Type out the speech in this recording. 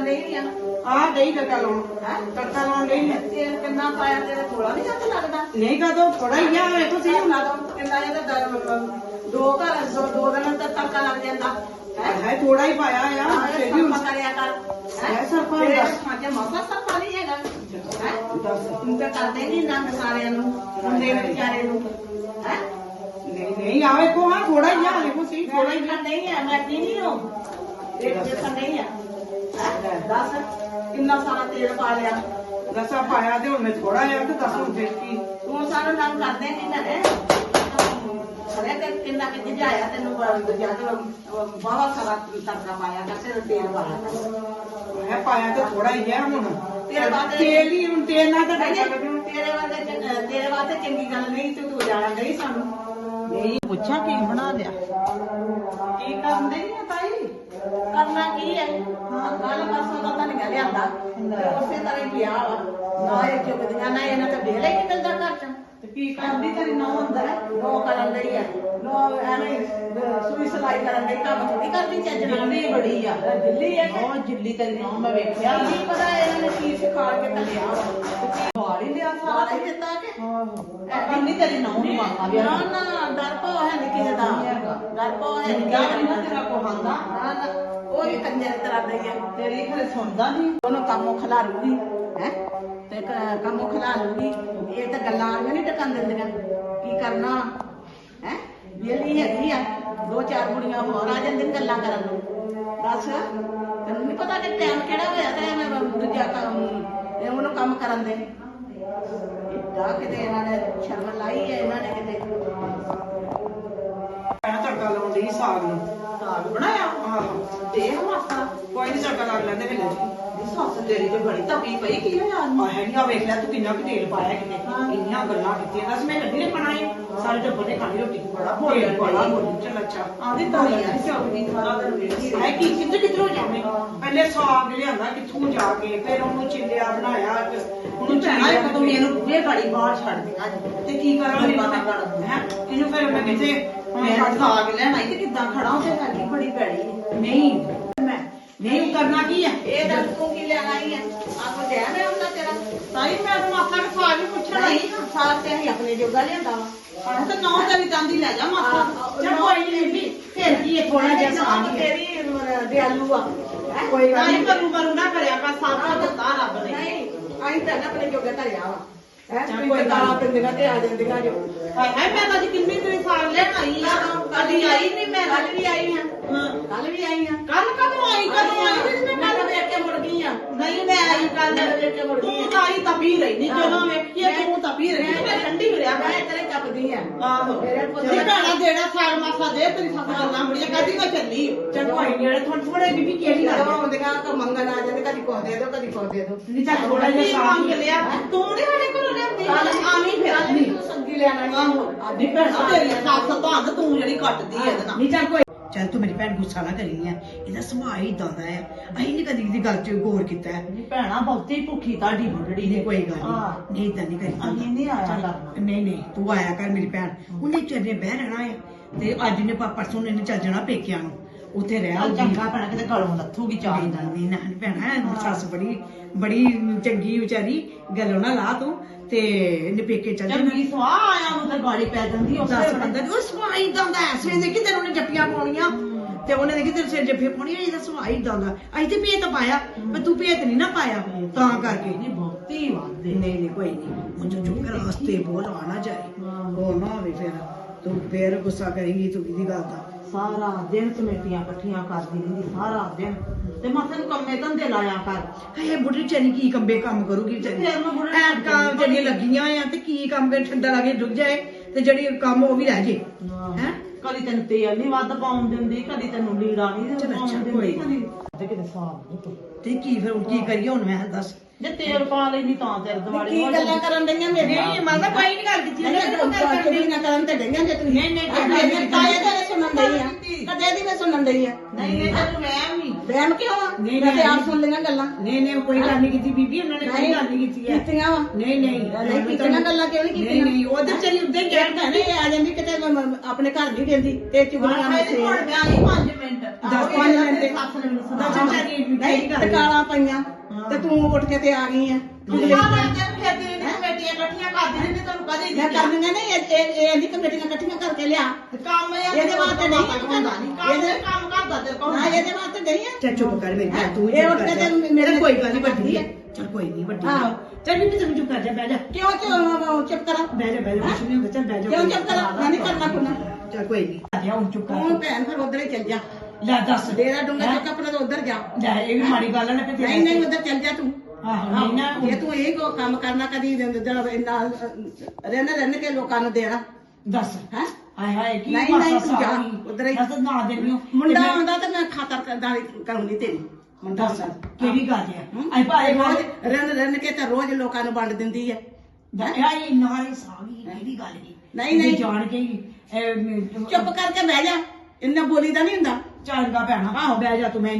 ਕਰਨ ਨਹੀਂ ਆ? ਆਹ ਦਹੀਂ ਤੜਕਾ ਲਾਉਣ। ਹੈ? ਤੜਕਾ ਨਹੀਂ ਤੇਲ ਕਿੰਨਾ ਪਾਇਆ ਤੇਰੇ ਥੋੜਾ ਨਹੀਂ ਹੱਥ ਲੱਗਦਾ? ਨਹੀਂ ਕਦੋਂ ਥੋੜਾ ਹੀ ਆ ਵੇਖੋ ਤੁਸੀਂ ਹੁਣ। ਲਾ ਦੋ ਕਿੰਨਾ ਇਹਦਾ ਦਰ ਮੰਮਾ ਦੋ ਘਰ ਦੋ ਦੋ ਦਿਨਾਂ ਤੱਕ ਤੜਕਾ ਲੱਗ ਜਾਂਦਾ। ਹੈ? ਥੋੜਾ ਹੀ ਪਾਇਆ ਆ ਫਿਰ ਵੀ ਹੁਣ ਕਰਿਆ ਕਰ। ਹੈ? ਸਰਪਾ ਦਾ ਸਾਜਾ ਮਸਾ ਸਰਪਾ ਨਹੀਂ ਹੈਗਾ। ਤੂੰ ਤਾਂ ਕਰਦੇ ਨਹੀਂ ਨੰਗ ਸਾਰਿਆਂ ਨੂੰ ਹੁੰਦੇ ਵਿਚਾਰੇ ਨੂੰ। ਹੈ? ਨਹੀਂ ਨਹੀਂ ਆਵੇ ਕੋ ਹਾਂ ਥੋੜਾ ਹੀ ਆ ਵੇਖੋ ਸਹੀ ਥੋੜਾ ਹੀ ਨਹੀਂ ਹੈ ਮੈਂ ਨਹੀਂ ਹੋ ਇਹ ਨਹੀਂ ਆ। ਹੈਂ? ਦੱਸ। ਕਿੰਨਾ ਸਾਰਾ ਤੇਲ ਪਾ ਲਿਆ? ਆ। ਦੱਸਾਂ ਪਾਇਆ ਤੇ ਹੁਣ ਮੈਂ ਥੋੜਾ ਜਿਹਾ ਤੇ ਦੱਸ ਹੁਣ ਫਿਰ ਕੀ। ਤੂੰ ਸਾਨੂੰ ਨੰਗ ਕਰਦੇ ਨਹੀਂ ਘਰੇ ਅਰੇ ਕਿ ਕਿੰਨਾ ਕਿ ਜਿਜਾਇਆ ਤੈਨੂੰ ਜ਼ਿਆਦਾ ਬਾਵਾ ਸਾਰਾ ਤੜਕਾ ਪਾਇਆ ਕਰਦੇ ਤੇਲ ਪਾਇਆ। ਮੈਂ ਪਾਇਆ ਤੇ ਥੋੜਾ ਹੀ ਆ ਹੁਣ। ਤੇਰੇ ਬਾਅਦ- ਤੇਲ ਹੀ ਹੁਣ ਤੇਲ ਨਾਲ ਤਾਂ ਤੇਰੇ ਵਾਸਤੇ ਤੇਰੇ ਵਾਸਤੇ ਚੰਗੀ ਗੱਲ ਨਹੀਂ ਤੇ ਤੂੰ ਜਾਣਾ ਨਹੀਂ ਸਾਨੂੰ। ਨਹੀਂ ਪੁੱਛਾਂ ਕੀ ਬਣਾ ਲਿਆ? ਕੀ ਕਰਦੇ ਨਹੀਂ ਤਾਈ? ਕਰਨਾ ਕੀ ਹੈ? ਹਾਂ ਕੱਲ ਪਰਸੋਂ ਦਾ ਤਾਂ ਨਹੀਂ ਲਿਆਂਦਾ ਤੇ ਉਸੇ ਤਰ੍ਹਾਂ ਹੀ ਪਿਆ ਵਾ। ਨਾ ਇਹ ਚੁੱਕਦੀਆਂ ਨਾ ਇਹਨਾਂ ਤੇ ਵੇਲੇ ਹੀ ਨਿਕਲਦਾ ਘਰ ਚ। ਤੇ ਕੀ ਕਰਦੀ ਤੇਰੀ ਨੌ ਅੰਦਰ ਨੋ ਕਰਨ ਲਈ ਹੈ ਨੋ ਐਵੇਂ ਸੂਈ ਸਲਾਈ ਕਰਨ ਲਈ ਕੰਮ ਥੋੜੀ ਕਰਦੀ ਚੱਜ ਨਾਲ। ਦਿੱਲੀ ਬੜੀ ਆ। ਦਿੱਲੀ ਹੈ ਕਿ? ਉਹ ਜਿੱਲੀ ਤੇਰੀ ਨੌ ਮੈਂ ਵੇਖਿਆ। ਕੀ ਪਤਾ ਇਹਨਾਂ ਨੇ ਕੀ ਸਿਖਾ ਕੇ ਕੱਲਿਆ ਵਾ। ਵਾਲ ਹੀ ਲਿਆ ਸਾਰਾ। ਹੀ ਦਿੱਤਾ ਕਿ? ਆਹੋ। ਇੰਨੀ ਤੇਰੀ ਨੌ ਨੂੰ ਵੀ ਨਾ ਨਾ ਡਰ ਪੋ ਹੈ ਨਹੀਂ ਕਿਸੇ ਦਾ ਡਰ ਪੋ ਹੈ ਨਹੀਂ ਕਿਆ ਤੇਰਾ ਕੋ ਨਾ ਨਾ ਉਹ ਹੀ ਕੰਜਰ ਤਰ੍ਹਾਂ ਦਾ ਹੀ ਹੈ ਤੇਰੀ ਖਰੇ ਸੁਣਦਾ ਨਹੀਂ ਉਹਨੂੰ ਕੰਮੋਂ ਖਿਲਾ ਲੂਗੀ ਹੈ ਤੇ ਕ- ਕੰਮੋਂ ਖਿਲਾ ਲੂਗੀ ਇਹ ਤਾਂ ਗੱਲਾਂ ਆਣੀਆਂ ਨਹੀਂ ਟਕਣ ਦਿੰਦੀਆਂ ਕੀ ਕਰਨਾ ਹੈ ਵਿਹਲੀ ਹੈਗੀ ਆ ਦੋ ਚਾਰ ਕੁੜੀਆਂ ਹੋਰ ਆ ਜਾਂਦੀਆਂ ਗੱਲਾਂ ਕਰਨ ਨੂੰ ਦੱਸ ਤੈਨੂੰ ਨਹੀਂ ਪਤਾ ਕਿ ਟਾਈਮ ਕਿਹੜਾ ਹੋਇਆ ਤੇ ਐਵੇਂ ਦੂਜਾ ਕੰਮ ਇਹ ਉਹਨੂੰ ਕੰਮ ਕਰਨ ਦੇ ਇੱਦਾਂ ਕਿਤੇ ਇਹਨਾਂ ਨੇ ਸ਼ਰਮ ਲਾਈ ਹੈ ਇਹਨਾਂ ਨੇ ਕਿਤੇ ਤੜਕਾ ਲਾਉਣ ਦੀ ਸਾਗ ਨੂੰ। ਸਾਗ ਬਣਾਇਆ? ਆਹੋ। ਦੇਖ ਮਾਸਾ ਕੋਈ ਨਹੀਂ ਤੜਕਾ ਲੱਗ ਲੈਂਦੇ ਵੇਲੇ ਦੀ ਸੱਸ ਤੇਰੀ ਤੇ ਬੜੀ ਤਪੀ ਪਈ ਕੀ ਹੋਇਆ ਆ ਹੈ ਨਹੀਂ ਆ ਵੇਖ ਲੈ ਤੂੰ ਕਿੰਨਾ ਕੁ ਤੇਲ ਪਾਇਆ ਕਿਤੇ। ਇੰਨੀਆਂ ਗੱਲਾਂ ਕੀਤੀਆਂ। ਦੱਸ ਮੈਂ ਗੱਡੀ ਨੇ ਬਣਾਈ ਸਾਰੇ ਟੱਬਰ ਨੇ ਖਾਣੀ ਰੋਟੀ। ਬੜਾ ਭੋਲੇ ਬੜਾ ਭੋਲੇ। ਚੱਲ ਅੱਛਾ। ਆਂਦੀ ਤਾਂ ਯਾਰ ਚੌਕੀ ਸਾਰਾ ਦਿਨ ਵੇਖੀ ਹੈ ਕੀ? ਕਿੱਧਰ ਕਿੱਧਰੋਂ ਜਾਵੇਂ? ਪਹਿਲੇ ਸਾਗ ਲਿਆਂਦਾ ਕਿੱਥੋਂ ਜਾ ਕੇ ਫਿਰ ਉਹਨੂੰ ਚਿੱਲਿਆ ਬਣਾਇਆ ਉਹਨੂੰ ਭੈਣਾ ਇੱਕ ਤੂੰ ਮੈਨੂੰ ਬੁੱਢੇ ਗਾੜੀ ਬਾਹਰ ਛੱਡ ਦਿੱਤਾ ਤੇ ਕੀ ਕਰਾਂ ਕਰ। ਹੈ? ਇਹਨੂੰ ਫਿਰ ਮੈਂ ਕਿਤੇ ਮੈਂ ਸਾਗ ਲੈਣ ਆਈ ਤੇ ਕਿੱਦਾਂ ਖੜਾ ਉਹ ਤੇ ਹੈਗੀ ਬੜੀ ਭੈੜੀ ਨਹੀਂ। ਮੈਂ ਨਹੀਂ ਕਰਨਾ ਕੀ ਹੈ? ਇਹ ਦੱਸ ਤੂੰ ਕੀ ਲੈਣ ਹੈ? ਆਪੋ ਦੇ ਮੈਂ ਹੁੰਦਾ ਤੇਰਾ? ਤਾਈ ਮੈਂ ਤਾਂ ਮਾਸਾ ਨੂੰ ਸਾਗ ਹੀ ਪੁੱਛਣਾ ਨਹੀਂ ਸਾਗ ਤੇ ਅਸੀਂ ਆਪਣੇ ਜੋਗਾ ਲਿਆਂਦਾ ਵਾ। ਆਹ ਤਾਂ ਨੌ ਤੇਰੀ ਦੰਦੀ ਲੈ ਜਾ ਆਹ, ਚੱਲ ਕੋਈ ਨਹੀਂ ਬੀਬੀ ਫਿਰ ਕੀ ਹੈ ਥੋੜਾ ਜਿਹਾ ਸਾਗ ਹੀ ਹੈ ਤੇਰੀ ਅਹ, ਦਿਆਲੂ ਆ। ਹੈਂ? ਕੋਈ ਗੱਲ ਨਹੀਂ ਕਰੂ ਕਰੂ ਨਾ ਕਰਿਆ ਕਰ ਸਾਗ ਦਿੱਤਾ ਰੱਬ ਨੇ। ਨਹੀਂ ਅਸੀਂ ਤਾਂ ਆਪਣੇ ਜੋਗਾ ਧਰਿਆ ਵਾ। ਹੈ ਕੋਈ ਨੀ। ਪਿੰਦੀਆਂ ਤੇ ਆ ਜਾਂਦੀਆਂ ਜੋ ਹਾਏ ਹਾਏ ਮੈਂ ਤਾਂ ਅੱਜ ਕਿੰਨੀ ਤੇਰੀ ਸਾਗ ਲੈਣ ਆਈ ਆ ਕਦੀ ਆਈ ਨਹੀਂ ਮੈਂ। ਕੱਲ ਵੀ ਆਈ ਹਾਂ ਹਾਂ। ਕੱਲ ਵੀ ਆਈ ਹਾਂ ਕੱਲ ਕਦੋਂ ਆਈ ਕਦੋਂ ਆਈ? ਤੇ ਮੈਂ ਕੱਲ ਤਾਂ ਵੇਖ ਕੇ ਮੁੜ ਗਈ ਆ। ਨਹੀਂ ਮੈਂ ਆਈ ਕੱਲ ਵੇਖ ਕੇ ਮੁੜ ਗਈ ਤੂੰ ਤਾਂ ਆਈ ਤਪੀ ਰਹੀ ਨਹੀਂ ਜਦੋਂ ਵੇਖੀਏ ਰਹੀ ਮੈਂ ਠੰਡੀ ਹੋ ਰਿਹਾ ਮੈਂ ਤੇਰੇ ਚੱਪਦੀ ਆ। ਆਹੋ। ਮੇਰੇ ਪੁੱਤ ਤੇ ਭੈਣਾ ਦੇਣਾ ਸਾਗ ਮਾਸਾ ਦੇ ਤੇਰੀ ਸੱਸ ਗੱਲਾਂ ਬੜੀਆਂ ਕਦੀ ਮੈਂ ਚੱਲੀ? ਚੱਲ ਕੋਈ ਨਹੀਂ ਥੋੜੇ ਥੋੜੇ ਬੀਬੀ ਕਿਹੜੀ ਗੱਲ ਜਦੋਂ ਆਉਂਦੀਆਂ ਤਾਂ ਮੰਗਣ ਆ ਜਾਂਦੇ ਕਦੀ ਕੁਛ ਦੇ ਦਿਓ ਕਦੀ ਕੁਛ ਦੇ ਦਿਓ ਨਹੀਂ ਚੱਲ ਥੋੜਾ ਜਿਹਾ ਸਾਗ ਮੰਗ ਲਿਆ। ਤੂੰ ਨਹੀਂ ਸਾਡੇ ਕੋਲ ਲਿਆਂਦੀ। ਆਵੀਂ ਫਿਰ ਨਹੀਂ। ਤੂੰ ਸੰਗੀ ਲੈਣ ਆਈ। ਆਹੋ। ਆਦੀ ਭੈਣਾ ਤੇਰੀ ਸੱਸ ਤਾਂ ਤੂੰ ਜਿਹੜੀ ਕੱਟਦੀ ਐ ਇਹਦੇ ਨਾਲ। ਨਹੀਂ ਚੱਲ ਕੋਈ ਚੱਲ ਤੂੰ ਮੇਰੀ ਭੈਣ ਗੁੱਸਾ ਨਾ ਕਰੀ ਆ ਇਹਦਾ ਸੁਭਾਅ ਹੀ ਇਦਾਂ ਦਾ ਆ ਅਸੀਂ ਨਹੀਂ ਕਦੀ ਦੀ ਗੱਲ 'ਚ ਗੌਰ ਕੀਤਾ ਹੈ। ਨਹੀਂ ਭੈਣਾ ਬਹੁਤੀ ਭੁੱਖੀ ਤੁਹਾਡੀ ਮੁੰਡੜੀ ਨਹੀਂ ਕੋਈ ਗੱਲ ਹਾਂ। ਨਹੀਂ ਨਹੀਂ ਤਾਂ ਨਹੀਂ ਕਰੀ ਅਸੀਂ ਨਹੀਂ ਆਇਆ ਕਰਨਾ। ਨਹੀਂ ਨਹੀਂ ਤੂੰ ਆਇਆ ਕਰ ਮੇਰੀ ਭੈਣ ਉਹਨੇ ਚਰਨੇ ਬਹਿ ਰਹਿਣਾ ਹੈ ਤੇ ਅੱਜ ਨੇ ਪਾ- ਪਰਸੋਂ ਨੇ ਚੱਲ ਜਾਣਾ ਪੇਕਿਆਂ ਨੂੰ ਉੱਥੇ ਰਹਿ ਆਊਗੀ। ਚੰਗਾ ਭੈਣਾ ਕਿਤੇ ਗਲੋਂ ਲੱਥੂਗੀ ਚਾਹ ਨਹੀਂ ਨਹੀਂ ਨਾ ਨਹੀਂ ਭੈਣਾ ਸੱਸ ਬੜੀ ਬੜੀ ਚੰਗੀ ਵਿਚਾਰੀ ਗੱਲੋਂ ਨਾ ਲਾ ਤੂੰ ਤੇ ਇਹਨੇ ਪੇਕੇ ਚੱਲ ਜਾਣਾ। ਚੰਗੀ ਸਵਾਹ ਆਇਆ ਨੂੰ ਤਾਂ ਗਾੜੀ ਪੈ ਜਾਂਦੀ ਉਸ ਦੱਸ ਬੰਦਾ ਉਹ ਸਵਾਈ ਇਦਾਂ ਦਾ ਐਸੇ ਨੇ ਕਿ ਤੈਨੂੰ ਨੇ ਜੱਪੀਆਂ ਪਾਉਣੀਆਂ? ਤੇ ਉਹਨੇ ਦੇਖੀ ਤੇਰੇ ਸਿਰ ਜੱਫੀਆਂ ਪਾਉਣੀਆਂ ਇਹਦਾ ਸਵਾਈ ਇਦਾਂ ਦਾ। ਅਸੀਂ ਤੇ ਭੇਤ ਪਾਇਆ ਪਰ ਤੂੰ ਭੇਤ ਨਹੀਂ ਨਾ ਪਾਇਆ ਤਾਂ ਕਰਕੇ। ਨਹੀਂ ਬਹੁਤੀ ਵਾਦੇ ਨਹੀਂ ਨਹੀਂ ਕੋਈ ਨਹੀਂ। ਮੁੰਡੇ ਚੁੱਕ ਰਾਸਤੇ ਬੋਲ ਆ ਨਾ ਜਾਏ ਉਹ ਨਾ ਹੋਵੇ ਫਿਰ। ਤੂੰ ਫੇਰ ਗੁੱਸਾ ਕਰੇਂਗੀ ਤੂੰ ਕਿਹਦੀ ਗੱਲ ਦਾ? ਸਾਰਾ ਦਿਨ ਕਮੇਟੀਆਂ ਇਕੱਠੀਆਂ ਕਰਦੀ ਰਹਿੰਦੀ ਸਾਰਾ ਦਿਨ। ਤੇ ਮਾਥੇ ਨੂੰ ਕੰਮੇ ਧੰਦੇ ਲਾਇਆ ਕਰ। ਇਹ ਬੁੱਢੀ ਚੈਨੀ ਕੀ ਕੰਬੇ ਕੰਮ ਕਰੂਗੀ ਵਿਚਾਰੀ? ਫਿਰ ਮੈਂ ਬੁੱਢੀ ਐ ਕੰਮ ਜਿਹੜੀਆਂ ਲੱਗੀਆਂ ਆ ਤੇ ਕੀ ਕੰਮ ਕਰ ਠੰਡਾ ਲਾ ਕੇ ਡੁੱਬ ਜਾਏ ਤੇ ਜਿਹੜੀ ਕੰਮ ਉਹ ਵੀ ਰਹਿ ਜੇ। ਹੈਂ? ਕਦੀ ਤੈਨੂੰ ਤੇਲ ਨਹੀਂ ਵੱਧ ਪਾਉਣ ਦਿੰਦੀ ਕਦੀ ਤੈਨੂੰ ਲੀੜਾ ਨਹੀਂ ਪਾਉਣ ਦਿੰਦੀ। ਕੋਈ ਕਦੀ ਤੇ ਕਿਤੇ ਸਾਬ ਨਹੀਂ ਤੂੰ। ਤੇ ਕੀ ਫਿਰ ਹੁਣ ਕੀ ਕਰੀਏ ਹੁਣ ਮੈਂ ਦੱਸ। ਜੇ ਤੇਲ ਪਾ ਲੈਂਦੀ ਤਾਂ ਤੇਰੇ ਦਿਵਾਲੀ ਕੀ ਗੱਲਾਂ ਕਰਨ ਡਈਆਂ ਮੇਰੀਆਂ ਨਹੀਂ ਮਾਤਾ ਕੋਈ ਨਹੀਂ ਗੱਲ ਕੀਤੀ ਨਹੀਂ ਨਹੀਂ ਨਾ ਕਰਨ ਤੇ ਡਈਆਂ ਜੇ ਤੁਸੀਂ। ਨਹੀਂ, ਨਹੀਂ, ਨਹੀਂ ਤਾਏ ਤੇ ਸੁਣਨ ਆ। ਕੀਤੀ। ਕਦੇ ਦੀ ਮੈਂ ਸੁਣਨ ਡਈ ਆ। ਨਹੀਂ ਨਹੀਂ ਤੈਨੂੰ ਵਹਿਮ ਨਹੀਂ ਬਹਿਮ ਕਿਉਂ ਆ? ਨਹੀਂ, ਮੈਂ ਤੇ। ਆਪ ਸੁਣ ਲਈਆਂ ਗੱਲਾਂ। ਨਹੀਂ ਨਹੀਂ ਕੋਈ ਗੱਲ ਨਹੀਂ ਕੀਤੀ ਬੀਬੀ ਉਹਨਾਂ ਗੱਲ ਨਹੀਂ ਕੀਤੀ ਹੈ ਕੀਤੀਆਂ ਵਾ? ਨਹੀਂ ਨਹੀਂ। ਨਹੀਂ ਕੀਤੀਆਂ ਗੱਲਾਂ ਕਿਉਂ ਨਹੀਂ ਕੀਤੀਆਂ? ਨਹੀਂ ਉਹਦੇ ਚਲੀ ਉੱਦੇ ਇਹ ਗੈਰ ਕਹਿੰਦੀ ਆ। ਜਾਂਦੀ ਕਿਤੇ ਮੈਂ- ਮੈਂ ਆਪਣੇ ਘਰ ਨਹੀਂ ਕਹਿੰਦੀ ਤੇ ਚੁਗਲੀਆਂ ਮੈਂ ਮਸੇ ਹੁਣ ਮੈਂ ਆਈ 5 ਮਿੰਟ। ਦਸ ਪੰਜ ਮਿੰਟ। ਸੱਸ ਨੇ ਮੈਨੂੰ ਦੱਸ ਸੁਣਾ ਵਿਚਾਰੀ ਨਹੀਂ ਟਕਾਲਾਂ ਪਈਆਂ। ਤੇ ਤੂੰ ਉੱਠ ਕੇ ਤੇ ਆ ਗਈ ਆ। ਤੂੰ ਸਾਰਾ ਦਿਨ ਫਿਰਦੀ ਰਹਿੰਦੀ ਕਮੇਟੀਆਂ ਇਕੱਠੀਆਂ ਕਰ ਦਿੰਦੇ ਨੇ ਤੁਹਾਨੂੰ ਕਦੇ ਮੈਂ ਕਰਨੀਆਂ ਇਹ ਨਹੀਂ ਕਮੇਟੀਆਂ ਇਕੱਠੀਆਂ ਕਰਕੇ ਲਿਆ। ਕੰਮ ਇਹ ਇਹਦੇ ਵਾਸਤੇ ਨਹੀਂ ਹੁੰਦਾ। ਨਹੀਂ ਕੰਮ ਇਹਦੇ- ਕੰਮ ਕਰਦਾ ਤੇ ਕੌਣ ਹਾਂ ਇਹਦੇ ਵਾਸਤੇ ਨਹੀਂ ਹੈ ਚੱਲ ਚੁੱਪ ਕਰ ਮੇਰੀ ਤੂੰ ਇਹ ਉੱਠ ਕੇ ਤੇ ਮੇਰੇ ਕੋਈ ਗੱਲ ਨਹੀਂ ਵੱਡੀ ਹੈ ਚੱਲ ਕੋਈ ਨਹੀਂ ਵੱਡੀ ਹੈ ਆਹੋ। ਚੱਲ ਵੀ ਤੈਨੂੰ ਚੁੱਪ ਕਰ ਜਾ ਬਹਿ ਜਾ। ਕਿਉਂ ਕਿਉਂ ਚੁੱਪ ਕਰਾਂ। ਬਹਿ ਜਾ ਬਹਿ ਜਾ ਕੁਛ ਨਹੀਂ ਹੁੰਦਾ ਚੱਲ ਬਹਿ ਜਾ ਕਿਉਂ ਚੁੱਪ ਕਰਾਂ? ਮੈਂ ਨਹੀਂ ਕਰਨਾ ਕੁਣਾ ਚੱਲ ਕੋਈ ਨਹੀਂ ਆ ਜਾ ਹੁਣ ਚੁੱਪ ਕਰ। ਤੂੰ ਭੈਣ ਫਿਰ ਉਧਰ ਹੀ ਚੱਲ ਜਾ। ਲੈ ਦੱਸ। ਡੇਰਾ ਡੂੰਗਾ ਚੁੱਕ ਆਪਣਾ ਤਾਂ ਉਧਰ ਜਾ। ਲੈ ਇਹ ਵੀ ਮਾੜੀ ਗੱਲ ਨਾ ਕਿ ਨਹੀਂ ਨਹੀਂ ਉਧਰ ਚੱਲ ਜਾ ਤੂੰ। ਆਹੋ ਨਹੀਂ ਨਾ ਜੇ ਤੂੰ ਇਹ ਕੋ ਕੰਮ ਕਰਨਾ ਕਦੀ ਨਾਲ ਰਹਿਣ ਰਹਿਣ ਕੇ ਲੋਕਾਂ ਨੂੰ ਦੇਣਾ। ਦੱਸ। ਹੈ? ਹਾਏ ਹਾਏ ਕੀ ਨਹੀਂ, ਨਹੀਂ, ਤੂੰ ਜਾ, ਉੱਧਰ ਹੀ। ਨਾ ਮੁੰਡਾ ਆਉਂਦਾ ਤਾਂ ਮੈਂ ਖਾਤਰ ਕਰਦਾ ਕਰੂੰਗੀ ਤੇਰੀ। ਮੁੰਡਾ ਦੱਸ ਕਿਹੜੀ ਗੱਲ ਹੈ? ਭਾਏ ਰੋਜ਼ ਰਹਿਣ ਰਹਿਣ ਕੇ ਤਾਂ ਰੋਜ਼ ਲੋਕਾਂ ਨੂੰ ਵੰਡ ਦਿੰਦੀ ਹੈ। ਆਈ ਨਾਲੇ ਸਾਗੀ ਕਿਹੜੀ ਗੱਲ ਹੈ? ਨਹੀਂ, ਨਹੀਂ। ਜਾਣ ਕੇ ਹੀ ਇਹ, ਚੁੱਪ ਕਰਕੇ ਬਹਿ ਜਾ। ਇੰਨਾ ਬੋਲੀ ਦਾ ਨਹੀਂ ਹੁੰਦਾ। ਚੰਗਾ ਭੈਣਾ। ਆਹੋ ਬਹਿ ਜਾ ਤੂੰ ਮੈਂ